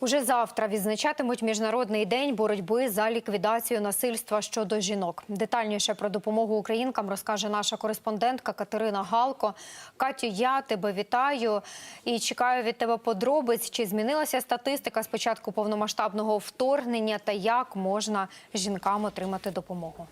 Уже завтра відзначатимуть міжнародний день боротьби за ліквідацію насильства щодо жінок. Детальніше про допомогу українкам розкаже наша кореспондентка Катерина Галко. Катю, я тебе вітаю і чекаю від тебе подробиць. Чи змінилася статистика з початку повномасштабного вторгнення та як можна жінкам отримати допомогу?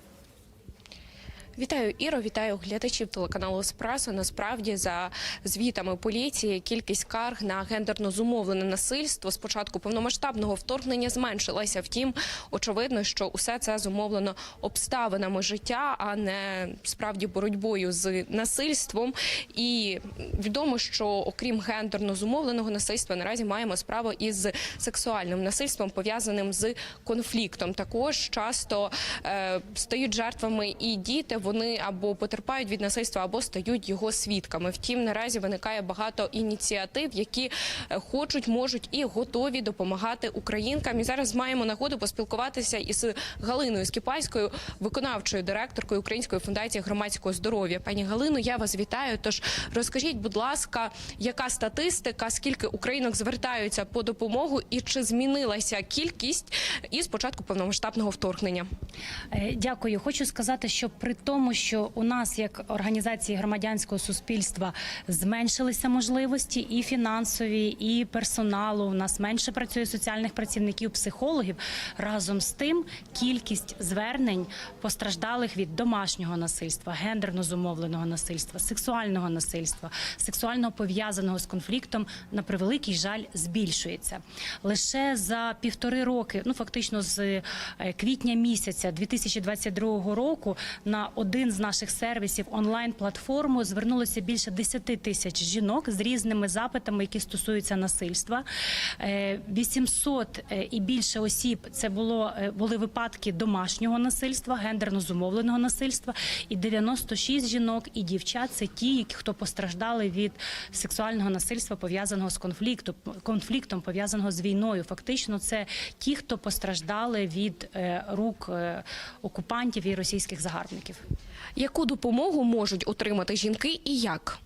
Вітаю Іро, вітаю глядачів телеканалу Еспресо. Насправді, за звітами поліції, кількість скарг на гендерно зумовлене насильство з початку повномасштабного вторгнення зменшилася. Втім, очевидно, що усе це зумовлено обставинами життя, а не справді боротьбою з насильством. І відомо, що окрім гендерно зумовленого насильства, наразі маємо справу із сексуальним насильством, пов'язаним з конфліктом. Також часто е, стають жертвами і діти. Вони або потерпають від насильства, або стають його свідками. Втім, наразі виникає багато ініціатив, які е, хочуть, можуть і готові допомагати українкам. І зараз маємо нагоду поспілкуватися із Галиною Скіпальською, виконавчою директоркою Української фундації громадського здоров'я. Пані Галино, я вас вітаю. Тож розкажіть, будь ласка, яка статистика, скільки українок звертаються по допомогу, і чи змінилася кількість із початку повномасштабного вторгнення? Е, Дякую. Хочу сказати, що при тому, що у нас як організації громадянського суспільства зменшилися можливості і фінансові, і персоналу. У нас менше працює соціальних працівників, психологів. Разом з тим, кількість звернень постраждалих від домашнього насильства, гендерно зумовленого насильства, сексуального насильства, сексуально пов'язаного з конфліктом на превеликий жаль збільшується. Лише за півтори роки, ну фактично з е, квітня місяця 2022 року, на один з наших сервісів онлайн-платформу звернулося більше 10 тисяч жінок з різними запитами, які стосуються насильства. Е, 800 е, і більше осіб це було е, були випадки домашнього насильства, гендерно зумовленого насильства, і 96 жінок і дівчат це ті, які хто постраждали від сексуального насильства, пов'язаного з конфліктом, конфліктом пов'язаного з війною. Фактично, це ті, хто постраждали від е, рук е, окупантів і російських загарбників. Яку допомогу можуть отримати жінки і як?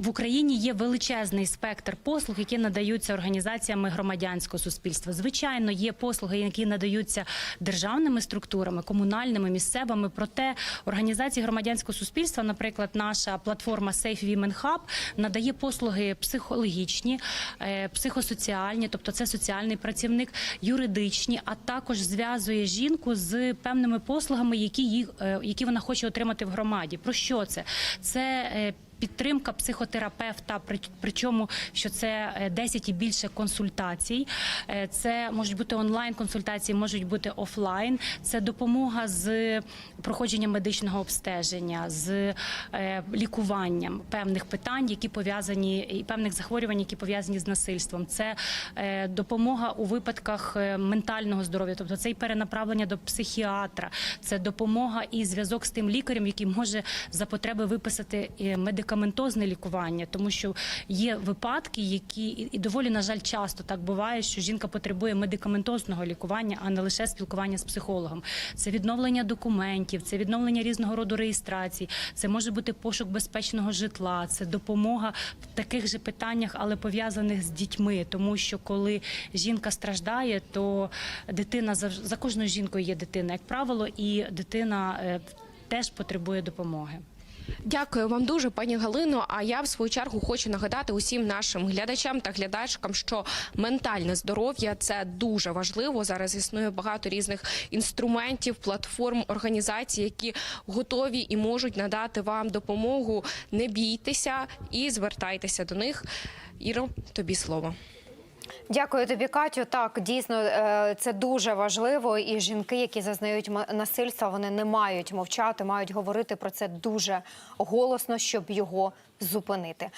В Україні є величезний спектр послуг, які надаються організаціями громадянського суспільства. Звичайно, є послуги, які надаються державними структурами, комунальними, місцевими. Проте організації громадянського суспільства, наприклад, наша платформа Safe Women Hub, надає послуги психологічні, е, психосоціальні, тобто це соціальний працівник, юридичні, а також зв'язує жінку з певними послугами, які їх е, які вона хоче отримати в громаді. Про що це? Це е, Підтримка психотерапевта, причому що це е, 10 і більше консультацій. Е, Це можуть бути онлайн консультації, можуть бути офлайн. Це допомога з проходженням медичного обстеження, з е, лікуванням певних питань, які пов'язані і певних захворювань, які пов'язані з насильством. Це е, допомога у випадках е, ментального здоров'я, тобто це і перенаправлення до психіатра, це допомога і зв'язок з тим лікарем, який може за потреби виписати е, медикаментозне лікування, тому що є випадки, які і- доволі на жаль часто так буває, що жінка потребує медикаментозного лікування, а не лише спілкування з психологом. Це відновлення документів, це відновлення різного роду реєстрацій, це може бути пошук безпечного житла, це допомога в таких же питаннях, але пов'язаних з дітьми, тому що коли жінка страждає, то дитина за кожною жінкою є дитина, як правило, і дитина е, теж потребує допомоги. Дякую вам дуже, пані Галино. А я в свою чергу хочу нагадати усім нашим глядачам та глядачкам, що ментальне здоров'я це дуже важливо. Зараз існує багато різних інструментів, платформ, організацій, які готові і можуть надати вам допомогу. Не бійтеся і звертайтеся до них. Іро, тобі слово. Дякую тобі, Катю. Так, дійсно, е, це дуже важливо. І жінки, які зазнають насильства, вони не мають мовчати, мають говорити про це дуже голосно, щоб його зупинити.